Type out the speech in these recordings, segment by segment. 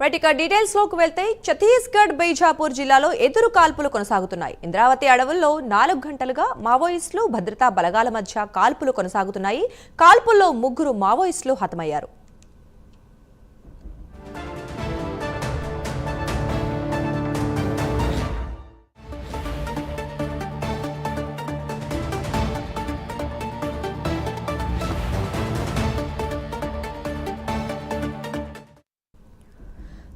Right ఇక డీటెయిల్స్లోకి వెళ్తే ఛత్తీస్గఢ్ బీజాపూర్ జిల్లాలో ఎదురు కాల్పులు కొనసాగుతున్నాయి. ఇంద్రావతి అడవుల్లో నాలుగు గంటలుగా మావోయిస్టులు భద్రతా బలగాల మధ్య కాల్పులు కొనసాగుతున్నాయి. కాల్పుల్లో ముగ్గురు మావోయిస్టులు హతమయ్యారు.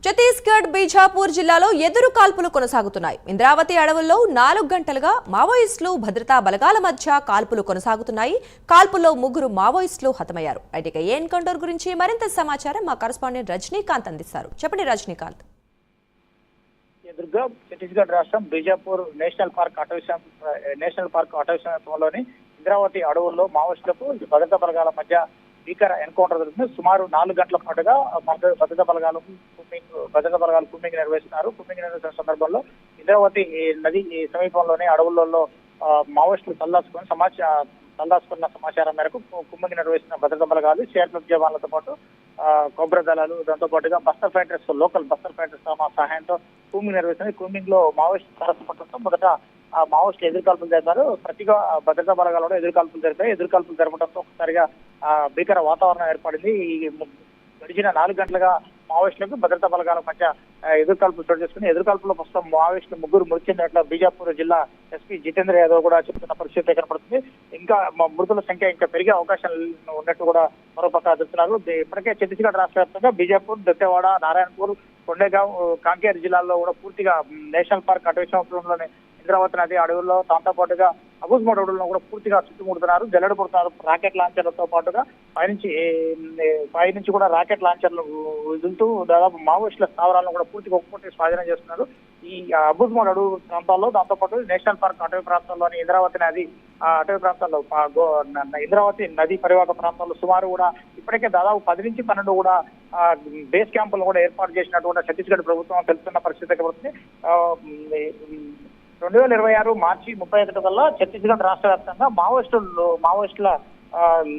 ఛత్తీస్గఢ్ బీజాపూర్ జిల్లాలో ఎదురు కాల్పులు కొనసాగుతున్నాయి. ఇంద్రావతి అడవుల్లో నాలుగు గంటలుగా మావోయిస్టులు భద్రతా బలగాల మధ్య కాల్పులు కొనసాగుతున్నాయి. కాల్పుల్లో ముగ్గురు మావోయిస్టులు హతమయ్యారు. అయితే ఈ ఎన్కౌంటర్ గురించి మరింత సమాచారం మా కరస్పాండెంట్ రజనీకాంత్ అందిస్తారు. చెప్పండి రజనీకాంత్. దుర్గా ఛత్తీస్గఢ్ రాష్ట్రం బీజాపూర్ నేషనల్ పార్క్ అటవీ నేషనల్ పార్క్ అటవీ సమీపంలోని ఇంద్రావతి అడవుల్లో మావోయిస్టులకు భద్రతా బలగాల మధ్య భీకర ఎన్కౌంటర్ జరుగుతుంది. సుమారు నాలుగు గంటల పాటుగా భద్ర- భద్రతా బలగాలు కుమ్మింగ్ భద్రతా బలగాలు కుమ్మింగ్ నిర్వహిస్తున్నారు. కుమ్మింగ్ నిర్వహిస్తున్న సందర్భంలో ఇంద్రావతి నది ఈ సమీపంలోని అడవులలో మావోయిస్టులు తల్లాసుకుని సమాచారం తల్లాసుకున్న సమాచారం మేరకు కుమ్మింగ్ నిర్వహిస్తున్న భద్రతా బలగాలు సిఆర్పిఎఫ్ జవాన్లతో పాటు కొబ్బరి దళాలు దాంతో పాటుగా Bastar fighters local Bastar fighters సహాయంతో కూమింగ్ నిర్వహిస్తుంది కూమింగ్లో మావోయిస్ట్ తరసపట్టడంతో మొదట మావోయిస్టులు ఎదురుకాల్పులు జరిపారు. ప్రతిగా భద్రతా బలగాలు కూడా ఎదురుకాల్పులు జరిపాయి. ఎదురుకాల్పులు జరపడంతో ఒకసారిగా భీకర వాతావరణం ఏర్పడింది. ఈ గడిచిన నాలుగు గంటలుగా మావోయిస్టులకు భద్రతా బలగాల మధ్య ఆ, ఎదురుకాల్పులు చోటు చేసుకుని ఎదురుకాల్పులో ప్రస్తుతం మావోయిస్టులు ముగ్గురు మృతి చెందినట్లు బీజాపూర్ జిల్లా ఎస్పీ జితేంద్ర యాదవ్ కూడా చెప్తున్న పరిస్థితి కనపడుతుంది ఇంకా మృతుల సంఖ్య ఇంకా పెరిగే అవకాశాలు ఉన్నట్టు కూడా మరోపక్క చెప్తున్నారు. ఇప్పటికే ఛత్తీస్గఢ్ రాష్ట్ర వ్యాప్తంగా బీజాపూర్ దత్తేవాడ నారాయణపూర్ కొండేగావ్ కాంకేర్ జిల్లాల్లో కూడా పూర్తిగా నేషనల్ పార్క్ అటవీ సంవత్సరంలోనే ఇంద్రావతి నది అడవుల్లో దాంతో పాటుగా అబూజ్మోడ్ అడవుల్లో కూడా పూర్తిగా చుట్టుముడుతున్నారు. జల్లెడ పడుతున్నారు. రాకెట్ లాంచర్లతో పాటుగా పైనుంచి పైనుంచి కూడా రాకెట్ లాంచర్లు వదులుతూ దాదాపు మావోయిస్టుల స్థావరాలను కూడా పూర్తిగా ఒక్కొక్కటి స్వాధీనం చేస్తున్నారు. ఈ అబూజ్మోడ్ అడవు ప్రాంతాల్లో దాంతోపాటు నేషనల్ పార్క్ అటవీ ప్రాంతంలోని ఇంద్రావతి నది అటవీ ప్రాంతాల్లో ఇంద్రావతి నది పరివాహక ప్రాంతాల్లో సుమారు కూడా ఇప్పటికే దాదాపు పది నుంచి పన్నెండు కూడా బేస్ క్యాంపులు కూడా ఏర్పాటు చేసినట్టు కూడా ఛత్తీస్గఢ్ ప్రభుత్వం తెలుస్తున్న పరిస్థితి కనబడుతుంది. రెండు వేల ఇరవై ఆరు మార్చి ముప్పై ఒకటి వల్ల ఛత్తీస్గఢ్ రాష్ట్ర వ్యాప్తంగా మావోయిస్టులు మావోయిస్టుల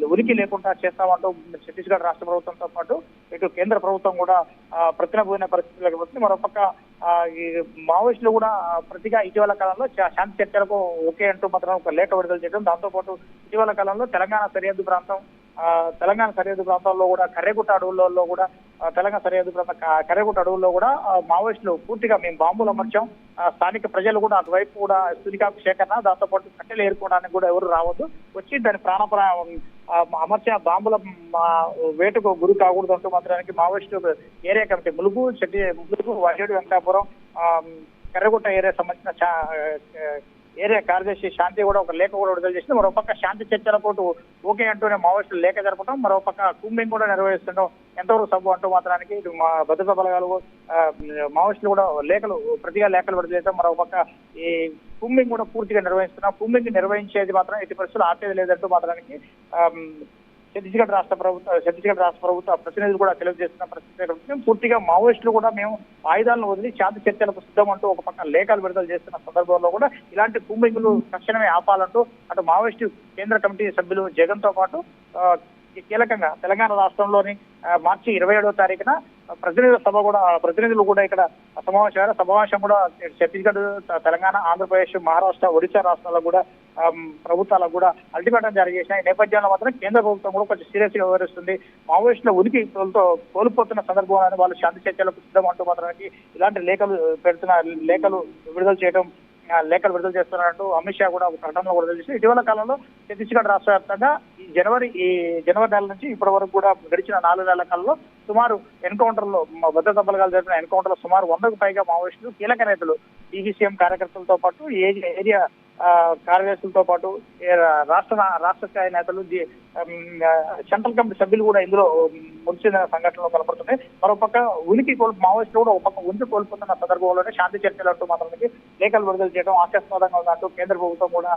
ఉనికి లేకుండా చేస్తామంటూ ఛత్తీస్గఢ్ రాష్ట్ర ప్రభుత్వంతో పాటు ఇటు కేంద్ర ప్రభుత్వం కూడా ఆ, ప్రతినబోయిన పరిస్థితులు కనబడుతుంది మరోపక్క ఈ మావోయిస్టులు కూడా ప్రతిగా ఇటీవల కాలంలో శాంతి చర్చలకు ఓకే అంటూ మాత్రం ఒక లేఖ విడుదల చేయడం దాంతోపాటు ఇటీవల కాలంలో తెలంగాణ సరిహద్దు ప్రాంతం తెలంగాణ సరిహద్దు ప్రాంతాల్లో కూడా కర్రెగుట్ట అడవుల్లో కూడా తెలంగాణ సరిహద్దు ప్రాంత క- అడవుల్లో కూడా మావోయిస్టులు పూర్తిగా మేము బాంబులు అమర్చాం. స్థానిక ప్రజలు కూడా అటువైపు కూడా సునికాకు సేకరణ దాంతో పాటు కట్టెలు ఏరుకోవడానికి కూడా ఎవరు రావద్దు. వచ్చి దాని ప్రాణ అమర్చిన బాంబుల మా వేటకు గురి కాకూడదు అంటూ మాత్రానికి మావోయిస్టు ఏరియా కమిటీ ములుగు చెట్టి ములుగు వజేడు వెంకటాపురం ఆ, కర్రగుట్ట ఏరియా సంబంధించిన చా- ఏరియా కార్యదర్శి శాంతి కూడా ఒక లేఖ కూడా విడుదల చేసింది. మరోపక్క శాంతి చర్చల పోటు ఓకే అంటూనే మావోయిస్టులు లేఖ జరపడం మరోపక్క కూంబింగ్ కూడా నిర్వహిస్తుండడం ఎంతవరకు సబ్బు అంటూ మాత్రానికి మా భద్రతా బలగాలు మావోయిస్టులు కూడా లేఖలు ప్రతిగా లేఖలు విడుదల చేయడం మరోపక్క ఈ కూంబింగ్ కూడా పూర్తిగా నిర్వహిస్తున్నాం. కూంబింగ్ నిర్వహించేది మాత్రం ఎట్టి పరిస్థితులు ఆపేది లేదంటూ మాత్రానికి ఛత్తీస్గఢ్ రాష్ట్ర ప్రభుత్వ ఛత్తీస్గఢ్ రాష్ట్ర ప్రభుత్వ ప్రతినిధులు కూడా తెలియజేస్తున్న పరిస్థితి కనబడుతుంది. పూర్తిగా మావోయిస్టులు కూడా మేము ఆయుధాలను వదిలి శాంతి చర్చలకు సిద్ధమంటూ ఒక పక్కన లేఖలు విడుదల చేస్తున్న సందర్భంలో కూడా ఇలాంటి కూంబింగులు తక్షణమే ఆపాలంటూ అటు మావోయిస్టు కేంద్ర కమిటీ సభ్యులు జగన్తో పాటు కీలకంగా తెలంగాణ రాష్ట్రంలోని మార్చి ఇరవై ఏడవ తారీఖున ప్రతినిధుల సభ కూడా ప్రతినిధులు కూడా ఇక్కడ సమావేశం సమావేశం కూడా ఛత్తీస్గఢ్ తెలంగాణ ఆంధ్రప్రదేశ్ మహారాష్ట్ర ఒడిశా రాష్ట్రాల్లో కూడా ప్రభుత్వాలకు కూడా అల్టిమేటం జారీ చేసిన ఈ నేపథ్యంలో మాత్రం కేంద్ర ప్రభుత్వం కూడా కొంచెం సీరియస్గా వ్యవహరిస్తుంది. మావోయిస్టుల ఉనికి కోల్పోతున్న సందర్భంలో వాళ్ళు శాంతి చర్చలకు సిద్ధం అంటూ మాత్రానికి ఇలాంటి లేఖలు పెడుతున్న లేఖలు విడుదల చేయడం లేఖలు విడుదల చేస్తున్నారంటూ అమిత్ షా కూడా ఒక ప్రకటనలో విడుదల చేసి ఇటీవల కాలంలో ఛత్తీస్గఢ్ రాష్ట్ర వ్యాప్తంగా ఈ జనవరి ఈ జనవరి నెల నుంచి ఇప్పటి వరకు కూడా గడిచిన నాలుగు నెలల కాలంలో సుమారు ఎన్కౌంటర్లో భద్రతా బలగాలు జరిపిన ఎన్కౌంటర్లో సుమారు వందకు పైగా మావోయిస్టులు కీలక నేతలు డీసీసీఎం కార్యకర్తలతో పాటు ఏరియా ఏరియా కార్యదర్శులతో పాటు రాష్ట్ర రాష్ట్ర స్థాయి నేతలు సెంట్రల్ కమిటీ సభ్యులు కూడా ఇందులో మృతి సంఘటనలో సంఘటనలు కనపడుతున్నాయి మరోపక్క ఉనికి కోల్పు మావోయిస్టులు కూడా ఒక పక్క ఉనికి కోల్పోతున్న సందర్భంలోనే శాంతి చర్చలు అంటూ మాత్రానికి లేఖలు విడుదల చేయడం ఆశాస్పదంగా ఉందంటూ కేంద్ర ప్రభుత్వం కూడా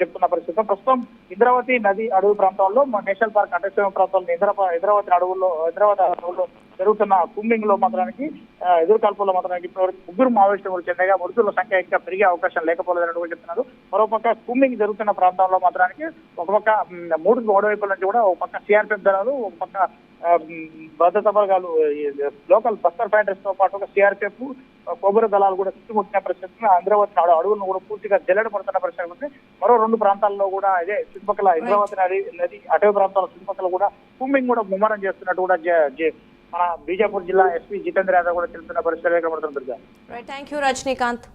చెప్తున్న పరిస్థితి. ప్రస్తుతం ఇంద్రావతి నది అడవి ప్రాంతాల్లో నేషనల్ పార్క్ అటవీ ప్రాంతాల్లో ఇంద్ర ఇంద్రావతి అడవుల్లో ఇంద్రావతి అడవుల్లో జరుగుతున్న కుమ్మింగ్లో మాత్రానికి ఆ, ఎదురు మాత్రానికి ఇప్పటివరకు ముగ్గురు మావోయిస్టులు చెందగా మృతుల సంఖ్య ఇంకా పెరిగే అవకాశం లేకపోలేదని కూడా చెప్తున్నారు. మరోపక్క కుంబింగ్ జరుగుతున్న ప్రాంతాల్లో మాత్రానికి ఒక పక్క మూడు మూడు వైపుల నుంచి కూడా ఒక పక్క సిఆర్పిఎఫ్ దళాలు ఒక పక్క భద్రతా బలగాలు లోకల్ బస్తర్ ఫైటర్స్తో పాటు ఒక సిఆర్పిఎఫ్ కొబ్బరి దళాలు కూడా చుట్టుముట్టిన పరిస్థితి ఇంద్రావతి నాడు అడవులను కూడా పూర్తిగా జల్లెడ పడుతున్న పరిస్థితి ఉంది. మరో రెండు ప్రాంతాల్లో కూడా అదే చుట్టుపక్కల ఇంద్రావతి నది నది అటవీ ప్రాంతాల చుట్టుపక్కల కూడా కుంబింగ్ కూడా ముమ్మరం చేస్తున్నట్టు కూడా మన బీజాపూర్ జిల్లా ఎస్పీ జితేంద్ర యాదవ్ కూడా తెలుస్తున్న పరిస్థితి కనబడుతుంది దుర్గా థ్యాంక్ యూ రజనీకాంత్.